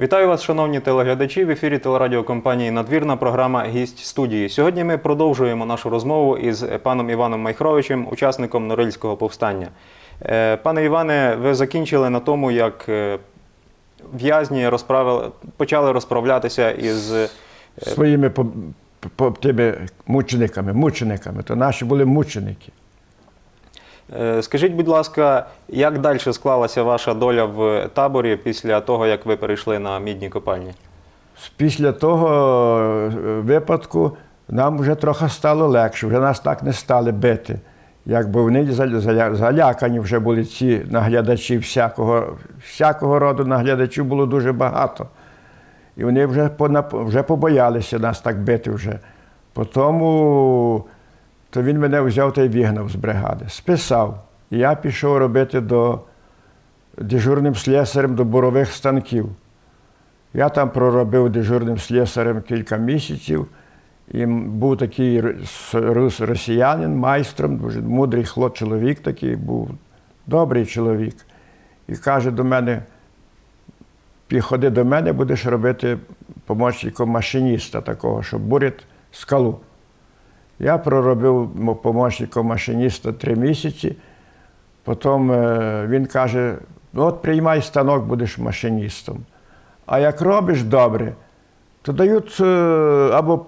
Вітаю вас, шановні телеглядачі. В ефірі телерадіокомпанії Надвірна програма Гість студії. Сьогодні ми продовжуємо нашу розмову із паном Іваном Майхровичем, учасником Норильського повстання. Е, Пане Іване, ви закінчили на тому, як е, в'язні розправили, почали розправлятися із е, своїми по, тими мучениками, мучениками. То наші були мученики. Е, Скажіть, будь ласка, як далі склалася ваша доля в таборі після того, як ви перейшли на мідні копальні? Після того е, випадку нам вже трохи стало легше, вже нас так не стали бити. Якби вони заля- заля- залякані вже були ці наглядачі всякого, всякого роду наглядачів було дуже багато. І вони вже, побоялися нас так бити вже. Потому то він мене взяв та й вигнав з бригади. Списав. І я пішов робити до дежурним слесарем до бурових станків. Я там проробив дежурним слесарем кілька місяців. І був такий росіянин, майстром, дуже мудрий хлоп, чоловік такий був, добрий чоловік. І каже до мене: приходи до мене, будеш робити помічником машиніста такого, щоб бурить скалу. Я проробив помічником машиніста три місяці. Потім е, він каже: ну от приймай станок, будеш машиністом. А як робиш добре, то дають е, або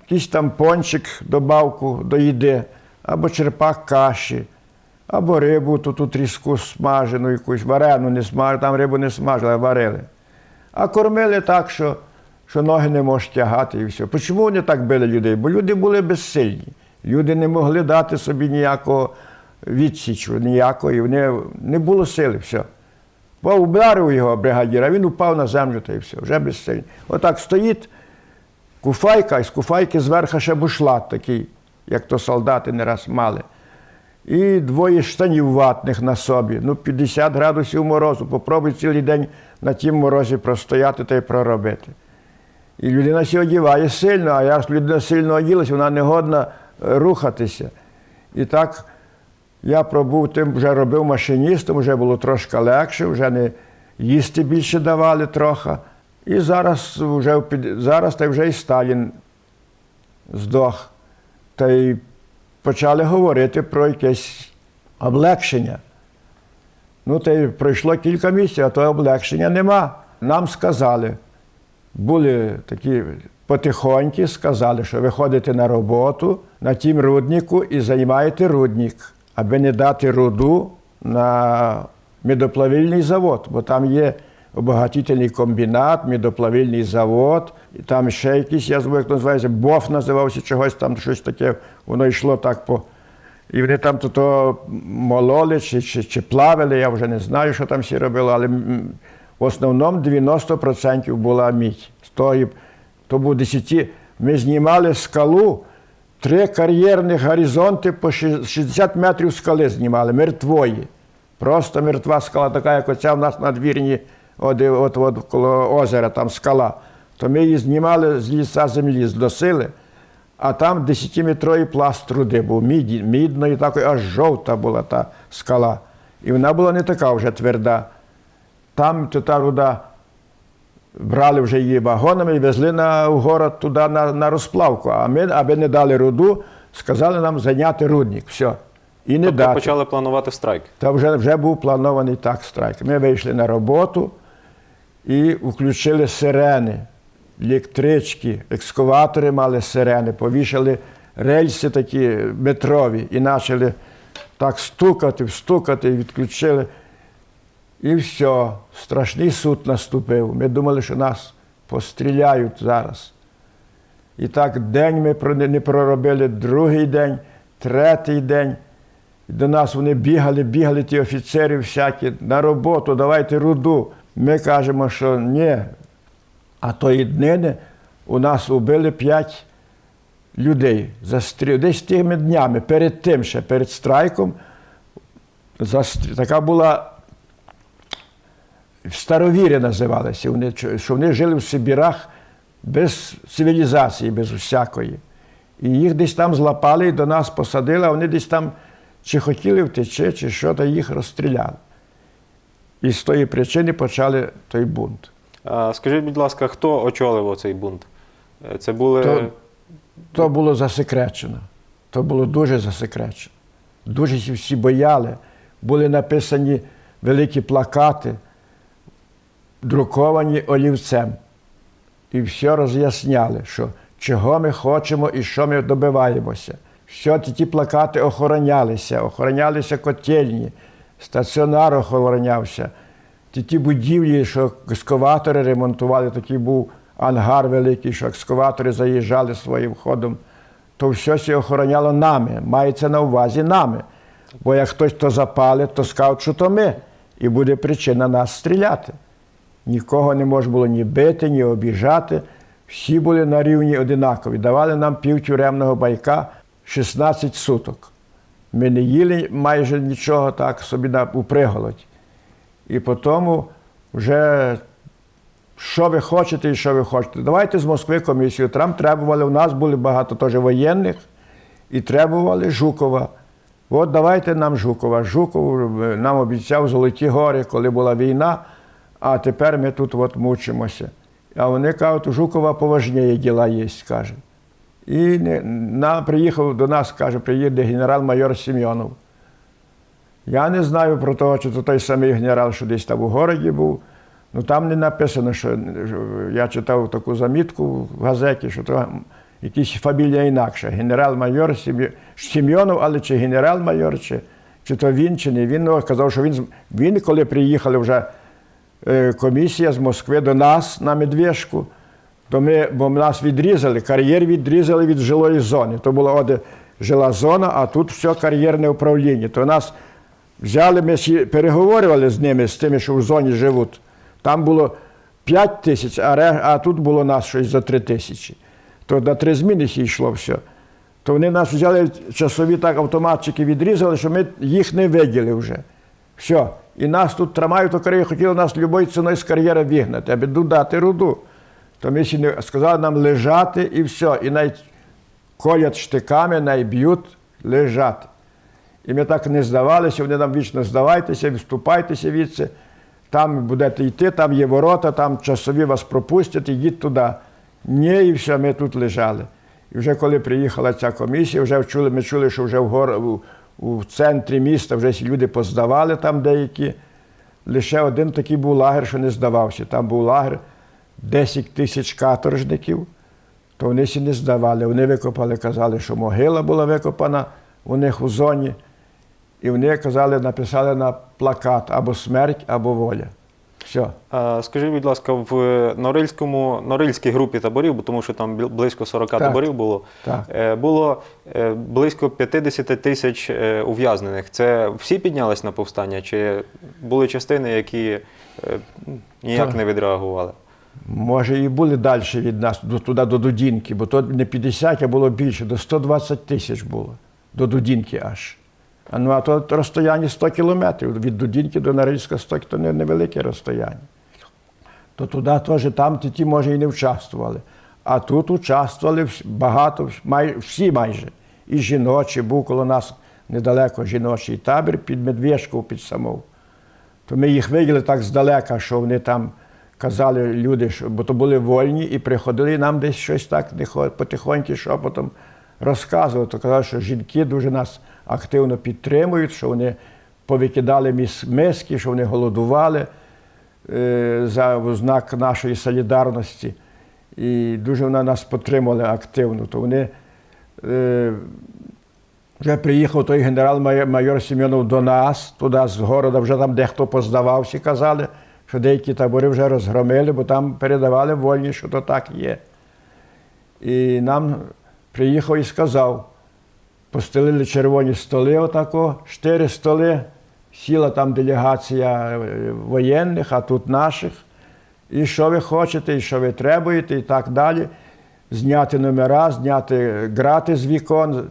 якийсь там пончик, добавку до їди, або черпак каші, або рибу, тут ту тріску смажену, якусь варену не смажили, там рибу не смажили, а варили. А кормили так, що, що ноги не можеш тягати і все. Чому вони так били людей? Бо люди були безсильні. Люди не могли дати собі ніякого відсічу, ніякої. Вони, не було сили, все. Бо ударив його бригадір, а він упав на землю та й все, вже безсильний. Отак стоїть куфайка, і з куфайки зверху ще бушлат такий, як то солдати не раз мали. І двоє штанів ватних на собі. Ну, 50 градусів морозу. Попробуй цілий день на тім морозі простояти та й проробити. І людина сі одіває сильно, а як людина сильно оділася, вона не годна е, рухатися. І так я пробув тим, вже робив машиністом, вже було трошки легше, вже не їсти більше давали трохи. І зараз вже зараз та вже і Сталін здох. Та й почали говорити про якесь облегшення. Ну, та й пройшло кілька місяців, а того облегшення нема. Нам сказали, були такі потихоньки, сказали, що ви ходите на роботу на тім руднику і займаєте рудник, аби не дати руду на медоплавильний завод, бо там є обагатительний комбінат, медоплавильний завод, і там ще якийсь, я забув, як називається, БОФ називався чогось, там щось таке, воно йшло так по. І вони там то, мололи чи, чи, чи плавили, я вже не знаю, що там всі робили, але в основному 90% була мідь. З того, то був 10. Ми знімали скалу, три кар'єрних горизонти по 60 метрів скали знімали, мертвої. Просто мертва скала, така, як оця в нас на двірні, от, от, от коло озера, там скала. То ми її знімали з ліса землі, зносили. А там 10-метровий пласт руди був, мідної, такої, аж жовта була та скала. І вона була не така вже тверда. Там та руда брали вже її вагонами і везли на в город туди на, на розплавку. А ми, аби не дали руду, сказали нам зайняти рудник. Все. І не Тобто дати. почали планувати страйк. Та вже, вже був планований так страйк. Ми вийшли на роботу і включили сирени, електрички, екскаватори мали сирени, повішали рельси такі метрові і почали так стукати, стукати, і відключили. І все, страшний суд наступив. Ми думали, що нас постріляють зараз. І так день ми не проробили, другий день, третій день. До нас вони бігали, бігали ті офіцери всякі на роботу, давайте руду. Ми кажемо, що ні. А тої днини у нас убили п'ять людей. Застріл. Десь тими днями, перед тим ще, перед страйком, застрі... така була старовіри називалися, вони, що вони жили в Сибірах без цивілізації, без усякої. І їх десь там злапали і до нас посадили, а вони десь там чи хотіли втечі, чи що, то їх розстріляли. І з тої причини почали той бунт. А, Скажіть, будь ласка, хто очолив оцей бунт? Е, Це були. То- То було засекречено. То було дуже засекречено. Дуже всі бояли. Були написані великі плакати, друковані олівцем. І все роз'ясняли, що чого ми хочемо і що ми добиваємося. Все ті, плакати охоронялися, охоронялися котельні, стаціонар охоронявся. Ті, ті будівлі, що екскаватори ремонтували, такий був ангар великий, що екскаватори заїжджали своїм ходом, то все це охороняло нами, мається на увазі нами. Бо як хтось то запалить, то скажуть, що то ми, і буде причина нас стріляти. Нікого не можна було ні бити, ні обіжати. Всі були на рівні одинакові. Давали нам пів тюремного байка 16 суток. Ми не їли майже нічого так собі на, приголодь. І потім вже що ви хочете і що ви хочете. Давайте з Москви комісію. Там требували, у нас були багато теж воєнних, і требували Жукова. От давайте нам Жукова. Жуков е, нам обіцяв Золоті гори, коли була війна, а тепер ми тут от мучимося. А вони кажуть, у Жукова поважніє діла є, каже. І не, на, приїхав до нас, каже, приїде генерал-майор Сім'йонов. Я не знаю про того, чи то той самий генерал, що десь там у городі був. Ну там не написано, що я читав таку замітку в газеті, що то якась фамілія інакша. Генерал-майор Сім'йонов, але чи генерал-майор, чи, чи то він, чи не він. Ну, казав, що він, він, коли приїхали вже комісія з Москви до нас на Медвежку, то ми, бо нас відрізали, кар'єр відрізали від жилої зони. То була оде жила зона, а тут все кар'єрне управління. То нас взяли, ми переговорювали з ними, з тими, що в зоні живуть. Там було 5 тисяч, а тут було нас щось за 3 тисячі. То на три зміни йшло все. То вони нас взяли часові так автоматчики відрізали, що ми їх не виділи вже. Все. І нас тут тримають у кар'єрі, хотіли нас любою ціною з кар'єри вигнати, аби додати руду. То ми не сказали нам лежати і все. І навіть колять штиками, навіть б'ють лежати. І ми так не здавалися, вони нам вічно здавайтеся, відступайтеся від. Там будете йти, там є ворота, там часові вас пропустять, йдіть туди. Ні, і все, ми тут лежали. І вже коли приїхала ця комісія, вже чули, ми чули, що вже в, гор, у, центрі міста вже люди поздавали там деякі. Лише один такий був лагер, що не здавався. Там був лагер 10 тисяч каторжників, то вони всі не здавали. Вони викопали, казали, що могила була викопана у них у зоні. І вони казали, написали на плакат або смерть, або воля. Все. А, Скажіть, будь ласка, в Норильському, Норильській групі таборів, бо тому що там близько 40 таборів було, Так. е, було е, близько 50 тисяч е, ув'язнених. Це всі піднялись на повстання, чи були частини, які е, ніяк Так. не відреагували? Може, і були далі від нас, туди до Дудінки, бо то не 50, а було більше, до 120 тисяч було, до Дудінки аж. А, ну, а то розстояння 100 кілометрів. Від Дудінки до Норильська 100 то не невелике розстояння. То туди теж там ті, може, і не участвували. А тут участвували багато, май, всі майже. І жіночі, був коло нас недалеко жіночий табір під Медвежкою, під Самов. То ми їх виділи так здалека, що вони там казали люди, що, бо то були вольні, і приходили нам десь щось так потихоньку шепотом розказували. То казали, що жінки дуже нас активно підтримують, що вони повикидали миски, що вони голодували е, за в знак нашої солідарності. І дуже вони нас підтримували активно. То вони е, вже приїхав той генерал-майор Сім'янов до нас, туди з города, вже там дехто поздавався, казали, що деякі табори вже розгромили, бо там передавали вольні, що то так є. І нам приїхав і сказав, постелили червоні столи, отако, чотири столи, сіла там делегація е, воєнних, а тут наших. І що ви хочете, і що ви требуєте, і так далі. Зняти номера, зняти грати з вікон,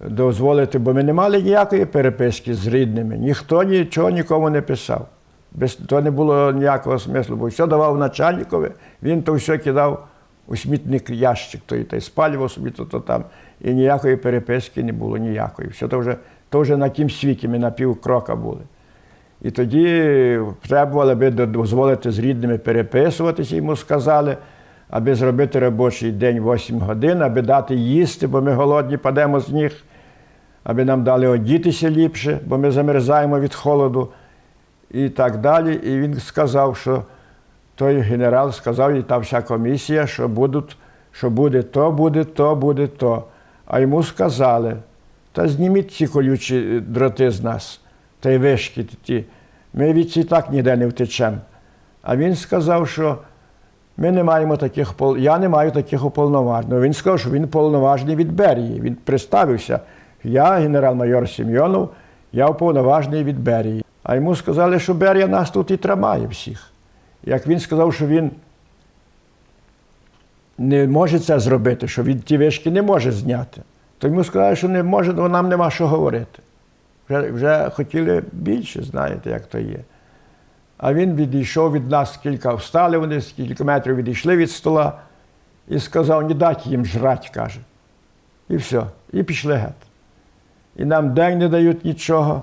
дозволити, бо ми не мали ніякої переписки з рідними. Ніхто нічого нікому не писав. Без, то не було ніякого смислу, бо все давав начальникові, він то все кидав у смітник ящик, той, той спалював собі то, то там. І ніякої переписки не було, ніякої. Все то вже, то вже на тім світі ми на пів крока були. І тоді требували, аби дозволити з рідними переписуватися, йому сказали, аби зробити робочий день 8 годин, аби дати їсти, бо ми голодні падемо з ніг, аби нам дали одітися ліпше, бо ми замерзаємо від холоду і так далі. І він сказав, що той генерал сказав, і та вся комісія, що будуть, що буде то, буде то, буде то. А йому сказали, та зніміть ці колючі дроти з нас, та й вишки ті. Ми від ці так ніде не втечемо. А він сказав, що ми не маємо таких пол- я не маю таких уповноважень. Він сказав, що він повноважений від Берії. Він представився. Я, генерал-майор Сім'йонов, я уповноважений від Берії. А йому сказали, що Берія нас тут і тримає всіх. Як він сказав, що він не може це зробити, що він ті вишки не може зняти, то йому сказали, що не може, бо нам нема що говорити. Вже, вже хотіли більше, знаєте, як то є. А він відійшов від нас кілька, встали вони, з кілька метрів відійшли від стола і сказав, не дайте їм жрать, каже. І все. І пішли геть. І нам день не дають нічого,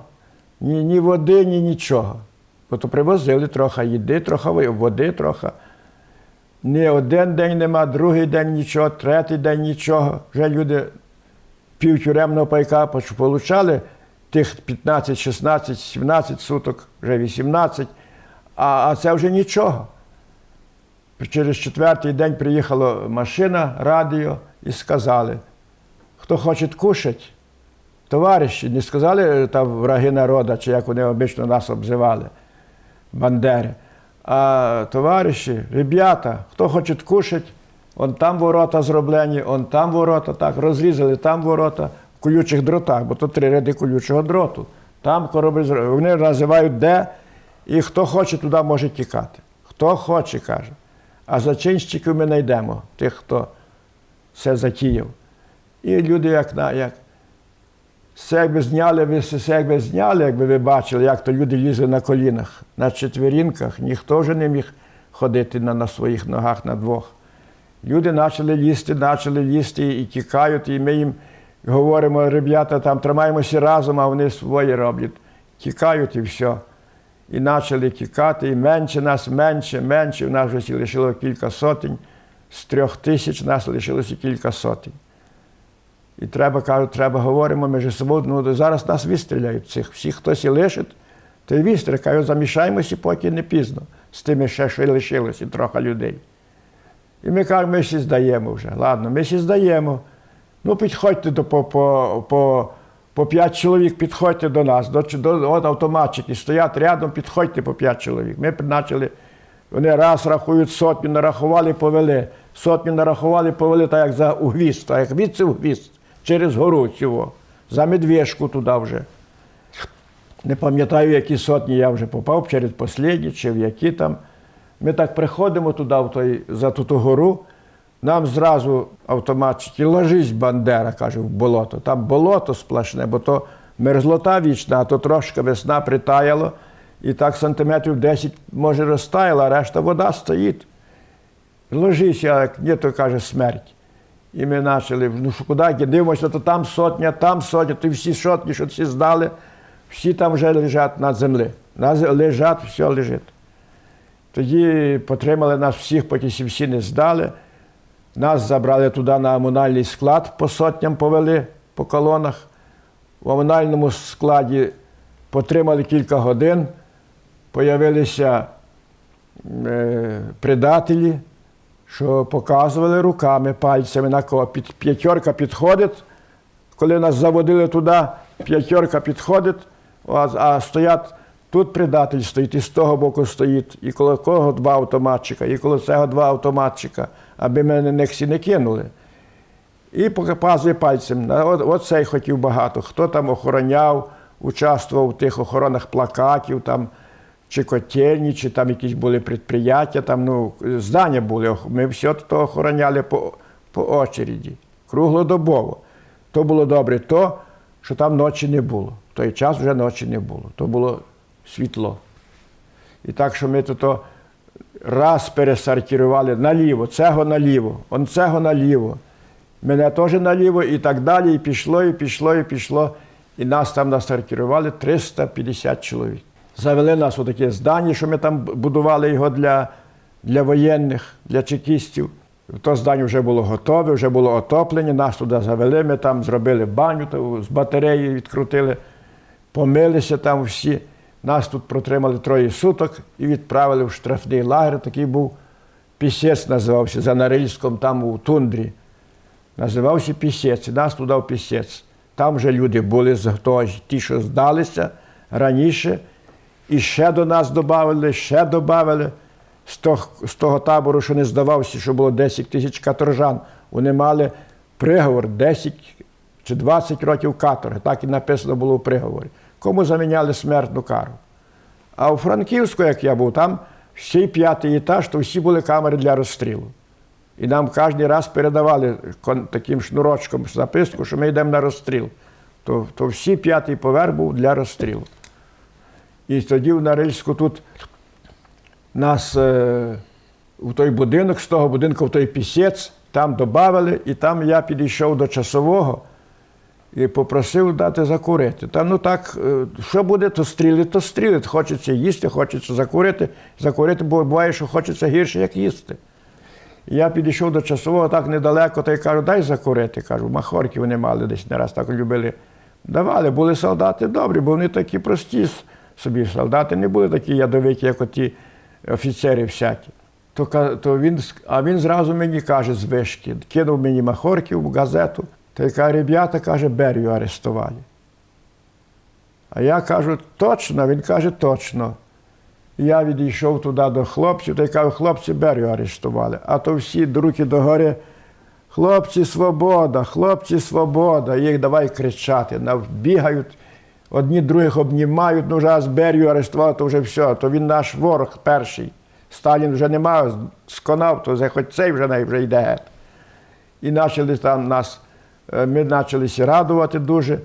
ні, ні води, ні нічого. Бо то привозили трохи їди, трохи води, трохи. Ні один день нема, другий день нічого, третій день нічого. Вже люди пів тюремного пайка получали тих 15, 16, 17 суток, вже 18, а, а це вже нічого. Через четвертий день приїхала машина, радіо і сказали, хто хоче кушати, товариші, не сказали там враги народу, чи як вони обично нас обзивали, бандери. А товариші, ребята, хто хоче кушати, он там ворота зроблені, он там ворота, так, розрізали там ворота в колючих дротах, бо тут три ряди колючого дроту. Там кораблі вони називають де, і хто хоче туди може тікати. Хто хоче, каже. А зачинщиків ми знайдемо, тих, хто все затіяв. І люди, як як. Все якби зняли, ви якби зняли, якби ви бачили, як то люди лізли на колінах, на четверінках, ніхто вже не міг ходити на, на своїх ногах на двох. Люди почали лізти, почали лізти і тікають, і ми їм говоримо, ребята, там тримаємося разом, а вони своє роблять. Тікають і все. І почали тікати, і менше нас, менше, менше. У нас вже лишило кілька сотень. З трьох тисяч нас лишилося кілька сотень. І треба, кажуть, треба говоримо між собою, ну зараз нас вистріляють цих. Всіх хтось і лишить, то й вистріляє. Кажуть, замішаємося, поки не пізно. З тими ще, що лишилося, трохи людей. І ми кажемо, ми всі здаємо вже. Ладно, ми всі здаємо. Ну, підходьте до по, по, по, по п'ять чоловік, підходьте до нас, до, до от автоматчики стоять рядом, підходьте по п'ять чоловік. Ми почали, вони раз рахують сотню, нарахували, повели. Сотню нарахували, повели, так як за угвіст, так як відси угвіст, через цього, за медвежку туди вже. Не пам'ятаю, які сотні я вже попав через послідні, чи в які там. Ми так приходимо туди, в той, за ту, гору, нам зразу автоматчики, ложись, Бандера, каже, в болото. Там болото сплошне, бо то мерзлота вічна, а то трошки весна притаяло, і так сантиметрів 10 може розтаяло, а решта вода стоїть. Ложись, як ні, то каже смерть. І ми почали, ну що куди дивимося, то там сотня, там сотня, то всі сотні, що всі здали, всі там вже лежать на землі. На лежать, все лежить. Тоді потримали нас всіх, поки всі не здали. Нас забрали туди на амунальний склад, по сотням повели по колонах. В амунальному складі потримали кілька годин, появилися е, предателі, що показували руками, пальцями на кого. Під, п'ятерка підходить, коли нас заводили туди, п'ятерка підходить, а, стоять тут предатель стоїть, і з того боку стоїть, і коло кого два автоматчика, і коло цього два автоматчика, аби мене не всі не кинули. І показує пальцем. «На, От, от хотів багато. Хто там охороняв, участвував в тих охоронах плакатів, там, чи котельні, чи там якісь були підприємства, там, ну, здання були. Ми все то охороняли по, по очереді, круглодобово. То було добре то, що там ночі не було. В той час вже ночі не було. То було світло. І так, що ми то раз пересортували наліво, цього наліво, он цього наліво. Мене теж наліво і так далі. І пішло, і пішло, і пішло. І нас там насортували 350 чоловік. Завели нас у таке здання, що ми там будували його для, для воєнних, для чекістів. То здання вже було готове, вже було отоплення, нас туди завели, ми там зробили баню ту з батареї, відкрутили, помилися там всі. Нас тут протримали троє суток і відправили в штрафний лагер. Такий був пісець називався за Норильськом, там у тундрі. Називався пісець. Нас туди в пісець. Там вже люди були ті, що здалися раніше. І ще до нас додали, ще додали. З того, з того табору, що не здавався, що було 10 тисяч каторжан, вони мали приговор 10 чи 20 років каторги. Так і написано було в приговорі. Кому заміняли смертну кару. А у Франківську, як я був, там всій п'ятий етаж, то всі були камери для розстрілу. І нам кожен раз передавали таким шнурочком записку, що ми йдемо на розстріл. То, то всі п'ятий поверх був для розстрілу. І тоді в Нарильську тут нас е, у той будинок, з того будинку в той пісець, там додали, і там я підійшов до часового і попросив дати закурити. Та ну так, е, що буде, то стріли, то стріли. Хочеться їсти, хочеться закурити. Закурити, бо буває, що хочеться гірше, як їсти. Я підійшов до часового так недалеко, та й кажу, дай закурити. Кажу, махорки вони мали десь не раз так любили. Давали, були солдати добрі, бо вони такі прості собі солдати, не були такі ядовиті, як оті офіцери всякі. То, то він, а він зразу мені каже з вишки, кинув мені махорків в газету, та каже, ребята, каже, Берію арестували. А я кажу, точно, він каже, точно. Я відійшов туди до хлопців, та й кажу, хлопці Берію арештували. А то всі руки догори. Хлопці, свобода, хлопці, свобода. Їх давай кричати. Бігають, одні других обнімають, ну вже раз Берію арештували, то вже все, то він наш ворог перший. Сталін вже немає, сконав, то хоч цей вже, не- вже йде. І почали там нас, е, ми почалися радувати дуже,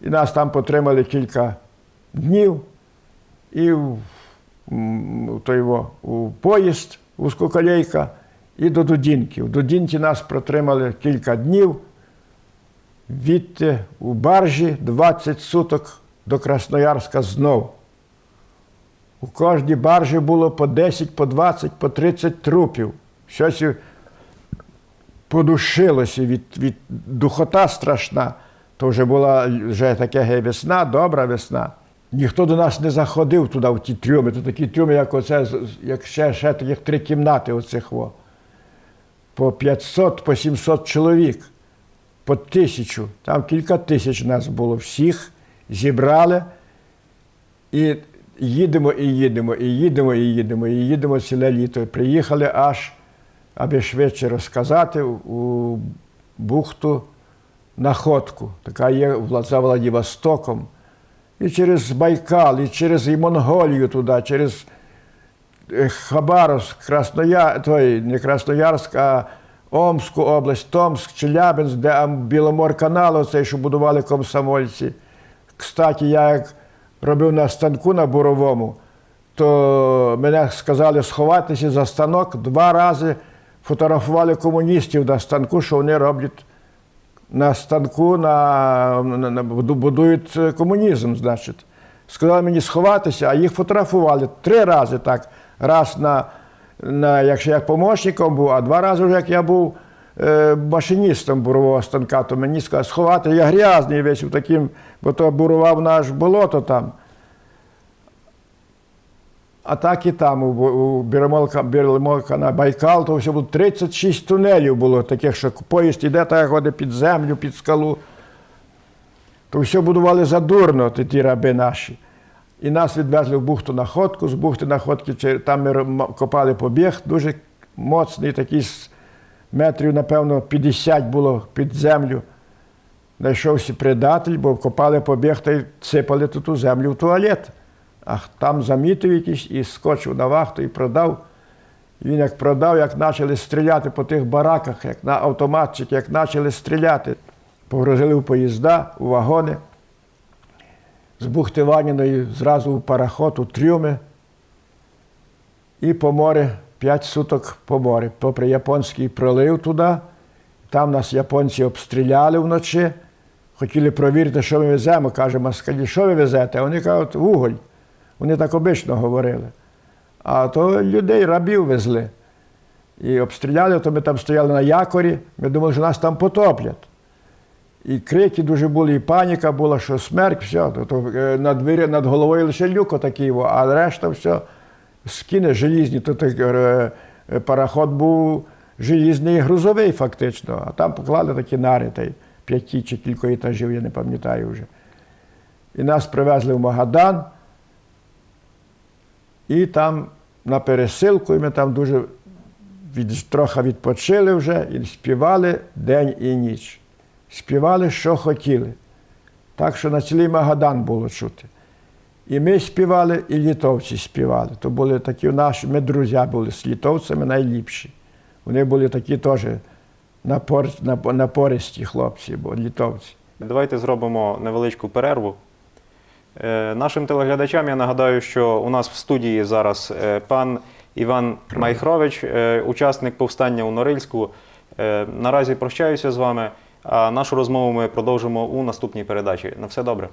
і нас там потримали кілька днів. І в, м, в той, во, у поїзд і до Дудінки. В Дудінці нас протримали кілька днів. Відти у баржі 20 суток до Красноярська знов. У кожній баржі було по 10, по 20, по 30 трупів. Щось подушилося від, від духота страшна. То вже була вже гей, весна, добра весна. Ніхто до нас не заходив туди, в ті трюми. То такі трюми, як оце, як ще, ще таких три кімнати оцих. Во. По 500, по 700 чоловік, по тисячу. Там кілька тисяч нас було. Всіх зібрали. І їдемо, і їдемо, і їдемо, і їдемо, і їдемо ціле літо. Приїхали аж, аби швидше розказати, у бухту Находку. Така є за Владивостоком. І через Байкал, і через і Монголію туди, через е, Хабаровськ, Красноя... той, не Красноярськ, а Омську область, Томськ, Челябинськ, де ам, Біломор-канал, оцей, що будували комсомольці. Кстати, я як робив на станку на буровому, то мене сказали сховатися за станок. Два рази фотографували комуністів на станку, що вони роблять на станку, на, на, на- будують е, комунізм, значить. Сказали мені сховатися, а їх фотографували три рази так. Раз на, на якщо як помощником був, а два рази вже як я був машиністом бурового станка, то мені сказали сховати, я грязний весь у таким, бо то бурував наш болото там. А так і там, у, Біромолка на Байкал, то все було 36 тунелів було таких, що поїзд іде, так ходить під землю, під скалу. То все будували задурно, ті, ті раби наші. І нас відвезли в бухту Находку, з бухти Находки, там ми копали побіг, дуже моцний, такий метрів, напевно, 50 було під землю. Знайшовся предатель, бо копали побіг та й сипали тут ту землю в туалет. А там замітив якийсь і скочив на вахту і продав. Він як продав, як почали стріляти по тих бараках, як на автоматчик, як почали стріляти, погрозили в поїзда, у вагони. З Бухтиваніної ну, зразу в пароход, у трюми і по море П'ять суток по морі, попри японський пролив туди. Там нас японці обстріляли вночі, хотіли провірити, що ми веземо. Каже, москалі, що ви везете? Вони кажуть, вуголь. Вони так обично говорили. А то людей рабів везли. І обстріляли, то ми там стояли на якорі, ми думали, що нас там потоплять. І крики дуже були, і паніка була, що смерть, все. То, то, е, над, над головою лише люко такий, а решта все скине желізні. То, той, е, е, пароход був желізний грузовий фактично, а там поклали такі нари, та п'яті чи кілька етажів, я не пам'ятаю вже. І нас привезли в Магадан, і там на пересилку, і ми там дуже від, трохи відпочили вже і співали день і ніч. Співали, що хотіли. Так що на цілий Магадан було чути. І ми співали, і літовці співали. То були такі наші, ми друзі були з літовцями найліпші. Вони були такі теж напор, нап- напористі хлопці, бо літовці. Давайте зробимо невеличку перерву. Е, Нашим телеглядачам я нагадаю, що у нас в студії зараз е, пан Іван Майхрович, е, учасник повстання у Норильську. Е, Наразі прощаюся з вами, а нашу розмову ми продовжимо у наступній передачі. На все добре.